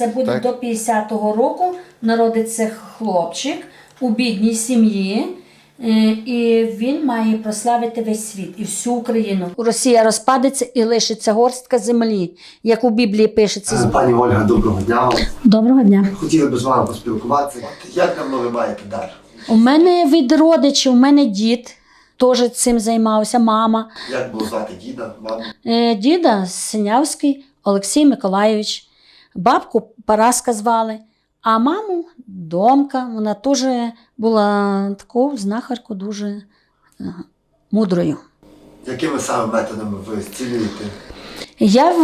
це буде Так. до 50-го року. Народиться хлопчик у бідній сім'ї. е, І він має прославити весь світ і всю Україну. Росія розпадеться і лишиться горстка землі, як у Біблії пишеться. Е, Пані Ольга, доброго дня. вам. Доброго дня. Хотіли б з вами поспілкуватися. От Як давно ви маєте дар? У мене від родичів, у мене дід теж цим займався, мама. Як було звати діда, маму? Е, Діда Синявський Олексій Миколайович, бабку Параска звали, а маму Домка, вона теж була такою знахаркою дуже е, мудрою. Якими саме методами ви зцілюєте? Я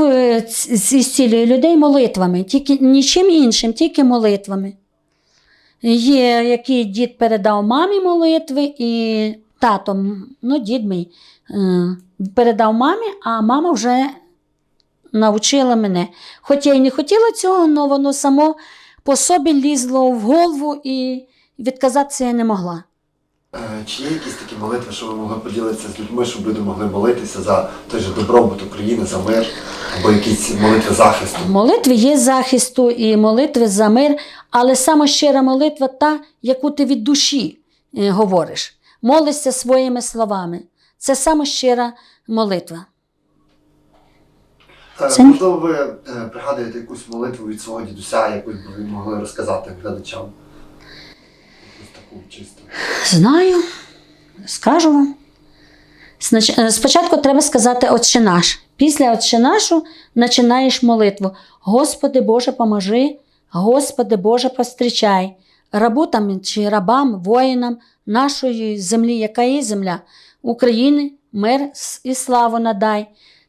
зцілюю людей молитвами, тільки нічим іншим, тільки молитвами. Є, який дід передав мамі молитви, і тато, м, ну, дід мій, е, передав мамі, а мама вже навчила мене. Хоч я й не хотіла цього, але воно само по собі лізло в голову і відказатися я не могла. Е, Чи є якісь такі молитви, що ви могли поділитися з людьми, щоб люди могли молитися за той же добробут України, за мир, або якісь молитви захисту? Молитви є захисту і молитви за мир, але сама щира молитва та, яку ти від душі е, говориш. Молишся своїми словами. Це сама щира молитва. Е, Це- Можливо, ви е, пригадуєте якусь молитву від свого дідуся, яку б ви могли розказати глядачам? Якусь таку чисту. Знаю, скажу вам. Е, Спочатку треба сказати Отче наш. Після Отче нашу починаєш молитву. Господи Боже, поможи, Господи Боже, пострічай. Рабутам чи рабам, воїнам нашої землі, яка є земля, України, мир і славу надай.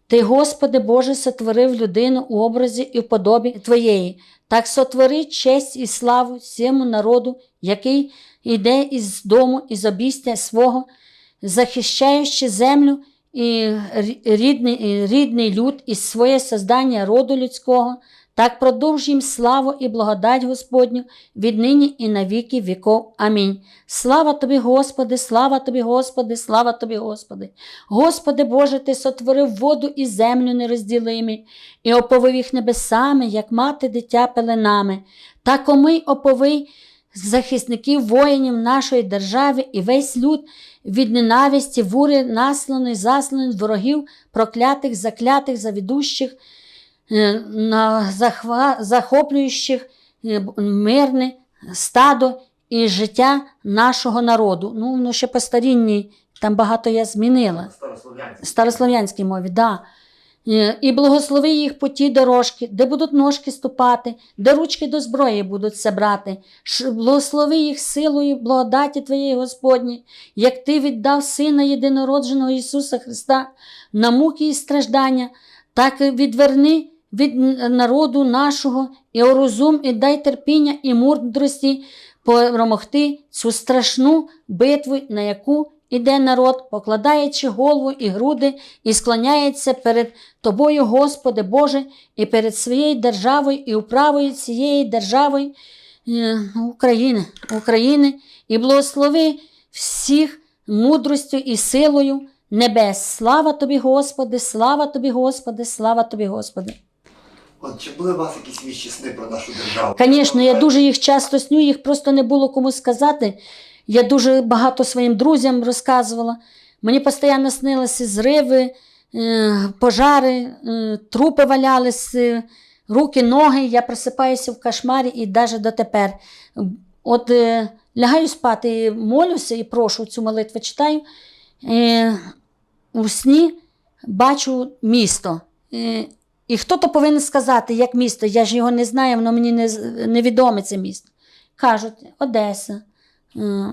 Ти, Господи Боже, сотворив людину у образі і в подобі Твоєї. Так сотвори честь і славу всьому народу, який йде із дому, із обістя свого, захищаючи землю і рідний, рідний люд і своє создання роду людського, так продовж їм славу і благодать Господню віднині і на віки віков. Амінь. Слава тобі, Господи, слава тобі, Господи, слава тобі, Господи. Господи Боже, Ти сотворив воду і землю нерозділимі, і оповив їх небесами, як мати дитя пеленами. Так омий оповий захисників воїнів нашої держави і весь люд від ненависті, вури, насланої, засланої ворогів, проклятих, заклятих, завідущих, на захва, захоплюючих е, мирне стадо і життя нашого народу. Ну, воно ще по старінній, там багато я змінила Старослов'янська. старослов'янській мові, да. Е, І благослови їх по тій дорожки, де будуть ножки ступати, де ручки до зброї будуть се брати. Благослови їх силою благодаті Твоєї Господні, як Ти віддав Сина єдинородженого Ісуса Христа на муки і страждання, так відверни від народу нашого і розум, і дай терпіння і мудрості перемогти цю страшну битву, на яку іде народ, покладаючи голову і груди, і склоняється перед Тобою, Господи Боже, і перед своєю державою, і управою цієї держави е, України, України, і благослови всіх мудростю і силою небес. Слава тобі, Господи, слава тобі, Господи, слава тобі, Господи. От чи були у вас якісь віщі сни про нашу державу? Звісно, я дуже їх часто сню, їх просто не було кому сказати. Я дуже багато своїм друзям розказувала. Мені постійно снилися зриви, е, пожари, е, трупи валялися, руки, ноги. Я просипаюся в кошмарі і навіть дотепер. От е, лягаю спати, молюся і прошу цю молитву читаю. У сні бачу місто. І хто то повинен сказати, як місто, я ж його не знаю, воно мені не, з- невідоме це місто. Кажуть, Одеса. Е,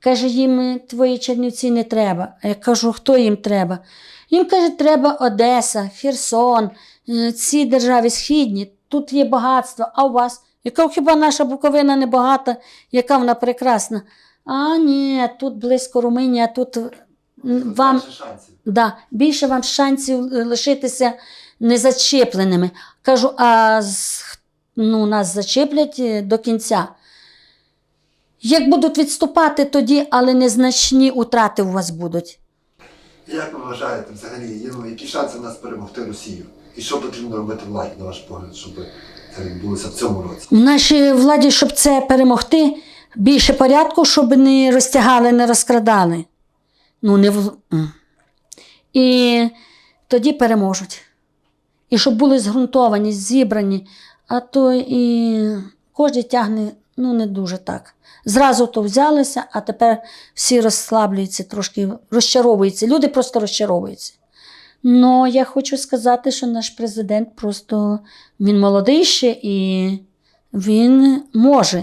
Каже, їм твої Чернівці не треба. А я кажу, хто їм треба? Їм каже, треба Одеса, Херсон, е, ці держави східні, тут є багатство, а у вас? Я кажу, хіба наша Буковина не багата, яка вона прекрасна? А ні, тут близько Румунія, тут вам шансів. Да, більше вам шансів е, лишитися незачепленими. Кажу, а ну, нас зачеплять е, до кінця. Як будуть відступати тоді, але незначні утрати у вас будуть. Як ви вважаєте, взагалі, ну, які шанси в нас перемогти Росію? І що потрібно робити владі, на ваш погляд, щоб це відбулося в цьому році. В нашій владі, щоб це перемогти, більше порядку, щоб не розтягали, не розкрадали. Ну, не в... І тоді переможуть. І щоб були зґрунтовані, зібрані, а то і кожен тягне ну, не дуже так. Зразу то взялися, а тепер всі розслаблюються, трошки розчаровуються. Люди просто розчаровуються. Ну, я хочу сказати, що наш президент просто він молодий ще і він може.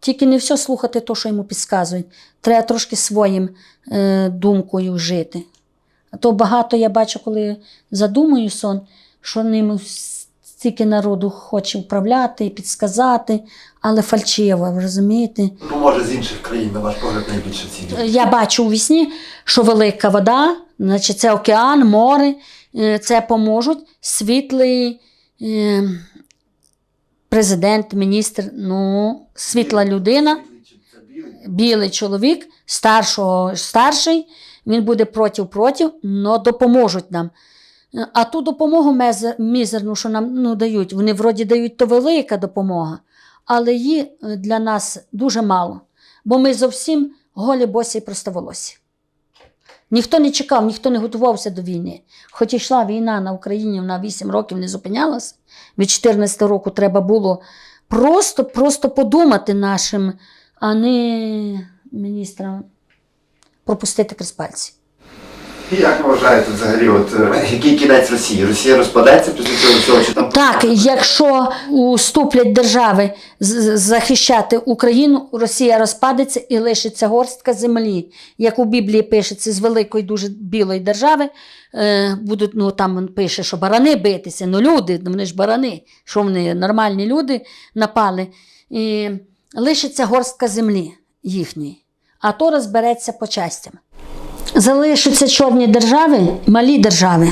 Тільки не все слухати то, що йому підказують. Треба трошки своїм е, думкою жити. А то багато я бачу, коли задумую сон, що ним стільки народу хоче управляти і підсказати, але фальшиво, ви розумієте? Ну, може, з інших країн, на ваш погляд, найбільше ці Я бачу у вісні, що велика вода, значить це океан, море, е, це поможуть. Світлий е, президент, міністр, ну, світла людина, білий чоловік, старшого, старший, він буде проти-проти, але допоможуть нам. А ту допомогу мізерну, що нам ну, дають, вони вроді дають то велика допомога, але її е, для нас дуже мало. Бо ми зовсім голі босі і простоволосі. Ніхто не чекав, ніхто не готувався до війни. Хоч йшла війна на Україні вона 8 років не зупинялася. Від 14 року треба було просто, просто подумати нашим, а не міністрам пропустити крізь пальці. Як ви вважаєте взагалі, от е, який кінець Росії? Росія розпадеться після цього всього, чи там Так, якщо уступлять держави захищати Україну, Росія розпадеться і лишиться горстка землі. Як у Біблії пишеться з великої дуже білої держави, е, будуть, ну там пише, що барани битися. Ну люди, вони ж барани, що вони нормальні люди напали. І лишиться горстка землі їхньої, а то розбереться по частям. Залишаться чорні держави, малі держави.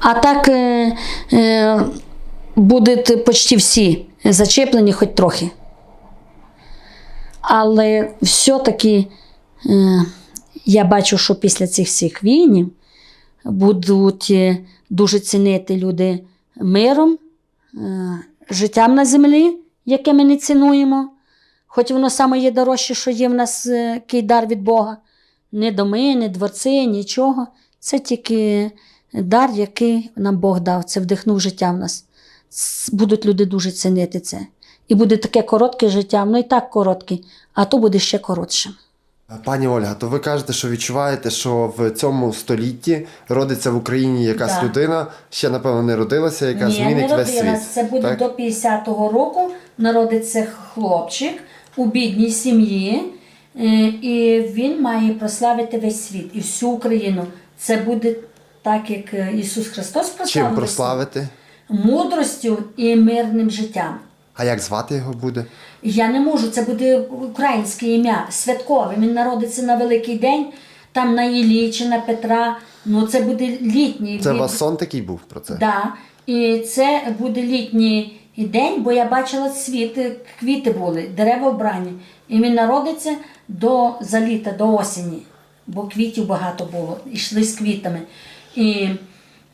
А так е, е, будуть почти всі зачеплені хоч трохи. Але все-таки е, я бачу, що після цих всіх війн будуть е, дуже цінити люди миром, е, життям на землі, яке ми не цінуємо. Хоч воно саме є дорожче, що є в нас е, який дар від Бога. Не доми, не дворці, нічого. Це тільки дар, який нам Бог дав. Це вдихнув життя в нас. Будуть люди дуже цінити це. І буде таке коротке життя, воно і так коротке, а то буде ще коротшим. Пані Ольга, то ви кажете, що відчуваєте, що в цьому столітті родиться в Україні якась Да. людина, ще напевно не родилася, яка змінить весь світ. Це буде так? до 50-го року. Народиться хлопчик у бідній сім'ї, і він має прославити весь світ і всю Україну. Це буде так, як е, Ісус Христос прославив. Чим прославити? Мудростю і мирним життям. А як звати його буде? Я не можу, це буде українське ім'я, святкове. Він народиться на Великий день, там на Іллі чи на Петра. Ну це буде літній. Це у вас сон такий був про це? Да. І це буде літній день, бо я бачила світ, е, квіти були, дерева вбрані. І він народиться до за літа, до осені, бо квітів багато було, йшли з квітами. І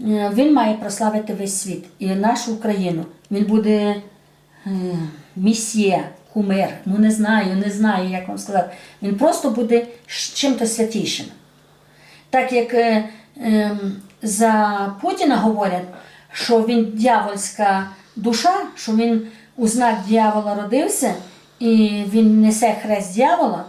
е, він має прославити весь світ і нашу Україну. Він буде е, місьє, кумир. Ну не знаю, не знаю, як вам сказати. Він просто буде чим-то святішим. Так як ем, за Путіна говорять, що він дьявольська душа, що він у знак дьявола родився, і він несе хрест дьявола,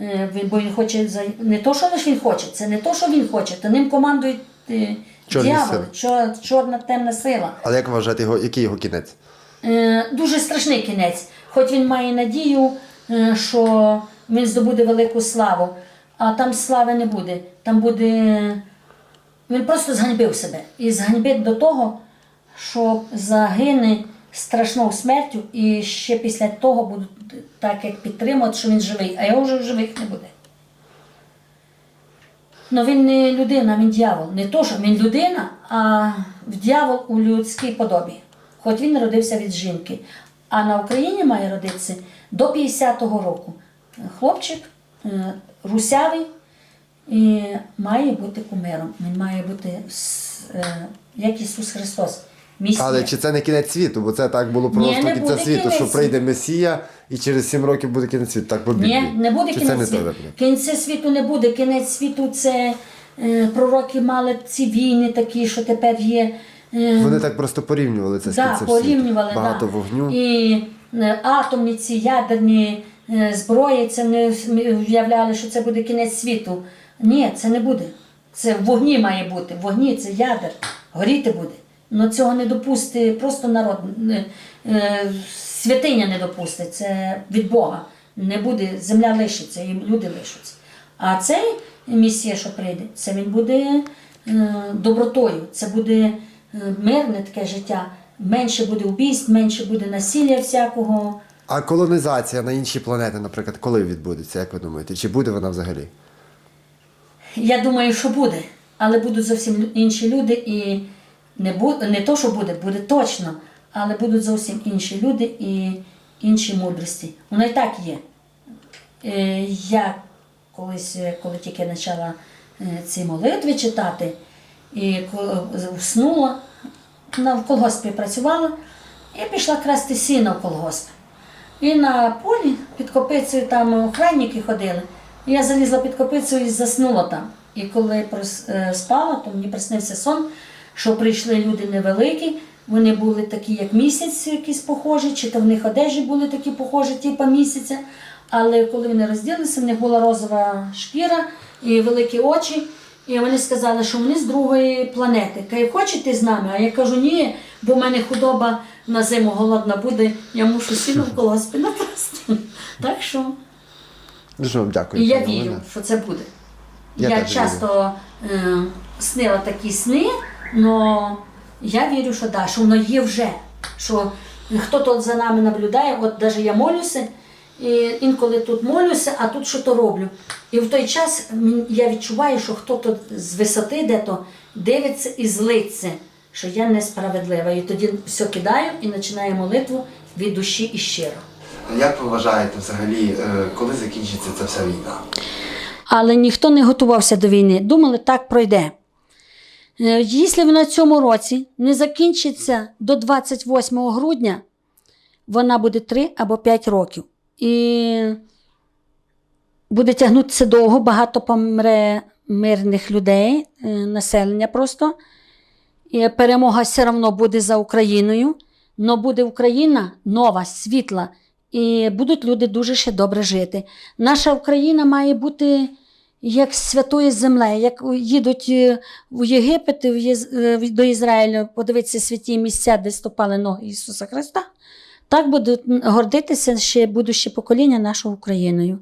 е, бо він хоче не то, що лише він хоче, це не то, що він хоче, то ним командують е, Чорні дьяволи, чор- чорна темна сила. Але як ви вважаєте, його, який його кінець? Е, дуже страшний кінець. Хоч він має надію, що він здобуде велику славу, а там слави не буде. Там буде. Він просто зганьбив себе. І зганьбить до того, що загине страшною смертю, і ще після того будуть так як підтримувати, що він живий, а його вже в живих не буде. Ну він не людина, він дьявол. Не то, що він людина, а дьявол у людській подобі. Хоч він народився від жінки. А на Україні має родитися до 50-го року. Хлопчик е, русявий і має бути кумиром. Він має бути е, як Ісус Христос. Місія. Але чи це не кінець світу? Бо це так було просто не кінця світу, кінець що прийде Месія і через сім років буде кінець світу. Так по Біблії. Ні, не буде чи кінець світу. Кінця світу не буде. Кінець світу це е, пророки мали ці війни такі, що тепер є. е, Вони так просто порівнювали це з да, кінцем порівнювали, світу. Багато да. вогню. І е, атомні ці ядерні е, зброї, це не уявляли, що це буде кінець світу. Ні, це не буде. Це в вогні має бути. В вогні це ядер. Горіти буде. Ну цього не допусти просто народ. е, Святиня не допустить. Це від Бога. Не буде, земля лишиться, і люди лишаться. А цей місія, що прийде, це він буде е, добротою, це буде е, мирне таке життя. Менше буде вбійств, менше буде насилля всякого. А колонізація на інші планети, наприклад, коли відбудеться, як ви думаєте? Чи буде вона взагалі? Я думаю, що буде, але будуть зовсім інші люди, і не буде не то, що буде, буде точно, але будуть зовсім інші люди і інші мудрості. Воно і так є. Е, Я колись, е, коли тільки почала е, ці молитви читати, і уснула, в колгоспі працювала, і пішла красти сіно в колгосп. І на полі під копицею там охранники ходили. І я залізла під копицю і заснула там. І коли спала, то мені приснився сон, що прийшли люди невеликі, вони були такі, як місяць, якісь похожі, чи то в них одежі були такі похожі, типу місяця. Але коли вони розділилися, в них була розова шкіра і великі очі. І вони сказали, що вони з другої планети. Каже, хочете з нами? А я кажу, ні, бо в мене худоба на зиму голодна буде, я мушу сіно в колгоспі напасти. Так що Дуже вам дякую. і я вірю, що це буде. Я Я, часто е, снила такі сни, але я вірю, що да, що воно є вже. Що хто тут за нами наблюдає, от навіть я молюся, і інколи тут молюся, а тут що то роблю. І в той час я відчуваю, що хто тут з висоти де-то дивиться і злиться, що я несправедлива. І тоді все кидаю і починаю молитву від душі і щиро. А як ви вважаєте взагалі, е, коли закінчиться ця вся війна? Але ніхто не готувався до війни. Думали, так пройде. Е, Якщо на цьому році не закінчиться до 28 грудня, вона буде 3 або 5 років. І буде тягнутися довго, багато помре мирних людей, е, населення просто. І перемога все одно буде за Україною. але буде Україна нова, світла, і будуть люди дуже ще добре жити. Наша Україна має бути як святою землею, як їдуть е, в Єгипет, е, до Ізраїлю, подивитися святі місця, де ступали ноги Ісуса Христа. Так будуть гордитися ще будуще покоління нашою Україною.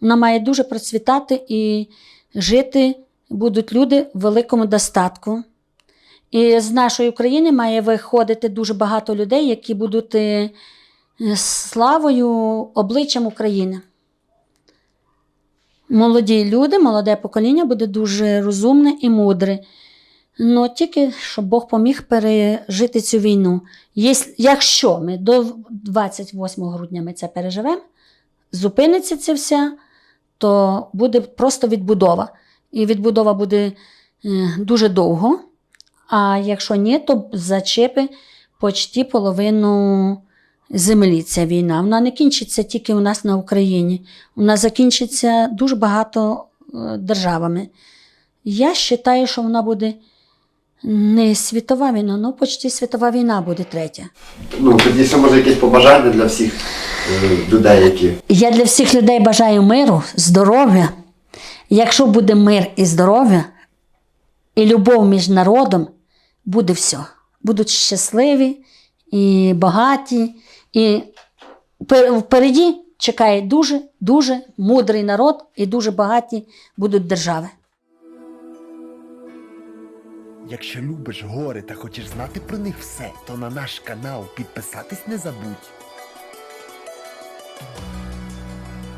Вона має дуже процвітати і жити будуть люди в великому достатку. І з нашої України має виходити дуже багато людей, які будуть е, славою, обличчям України. Молоді люди, молоде покоління буде дуже розумне і мудре. Ну, тільки щоб Бог поміг пережити цю війну. Якщо ми до 28 грудня ми це переживемо, зупиниться це все, то буде просто відбудова. І відбудова буде е, дуже довго. А якщо ні, то зачепи почти половину землі ця війна. Вона не кінчиться тільки у нас на Україні. Вона закінчиться дуже багато е, державами. Я вважаю, що вона буде не світова війна, ну почти світова війна буде третя. Ну, тоді ще може якесь побажання для всіх е, людей, які Я для всіх людей бажаю миру, здоров'я. Якщо буде мир і здоров'я, і любов між народом, буде все. Будуть щасливі і багаті. І пер- впереді чекає дуже, дуже мудрий народ і дуже багаті будуть держави. Якщо любиш гори та хочеш знати про них все, то на наш канал підписатись не забудь.